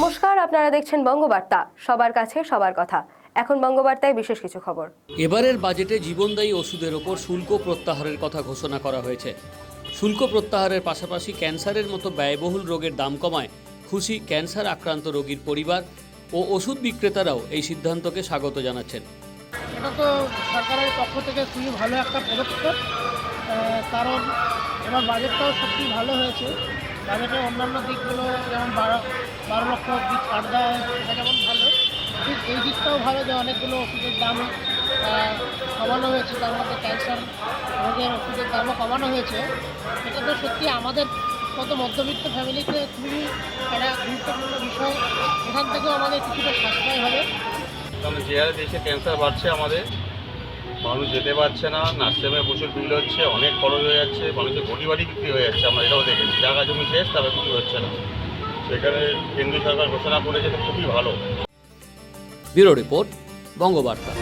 আপনারা দেখছেন বঙ্গবার্তা। সবার কাছে সবার কথা। এখন বঙ্গবার্তায় বিশেষ কিছু খবর। এবারের বাজেটে জীবনদায়ী ওষুধের ওপর শুল্ক প্রত্যাহারের কথা ঘোষণা করা হয়েছে। শুল্ক প্রত্যাহারের পাশাপাশি ক্যান্সারের মতো ব্যয়বহুল রোগের দাম কমায় খুশি ক্যান্সার আক্রান্ত রোগীর পরিবার ও ওষুধ বিক্রেতারাও এই সিদ্ধান্তকে স্বাগত জানাচ্ছেন। এটা তো সরকারের পক্ষ থেকে খুবই ভালো একটা পদক্ষেপ। কারণ এবার বাজেটটাও সত্যি ভালো হয়েছে। বাজেটের অন্যান্য দিকগুলো যেমন বারো বারো লক্ষ অব্দি ছাড় দেওয়া হয়েছে এটা যেমন ভালো, ঠিক এই দিকটাও ভালো যে অনেকগুলো ওষুধের দাম কমানো হয়েছে, তার মধ্যে ক্যান্সার রোগের ওষুধের দামও কমানো হয়েছে। এটা তো সত্যি আমাদের মতো মধ্যবিত্ত ফ্যামিলিতে খুবই একটা গুরুত্বপূর্ণ বিষয়। এখান থেকেও আমাদের কিছুটা সাশ্রয় হবে। কারণ যে হারে দেশে ক্যান্সার বাড়ছে আমাদের মানুষ যেতে পারছে না, নার্সিংহোমে প্রচুর ভিড় হচ্ছে, অনেক খরচ হয়ে যাচ্ছে, মানুষের ঘটি বাড়ি বিক্রি হয়ে যাচ্ছে, আমরা এটাও দেখেছি। জায়গা জমি শেষ তারা বিক্রি হচ্ছে না। সেখানে কেন্দ্রীয় সরকার ঘোষণা করেছে খুবই ভালো। Bureau report, Bangabarta.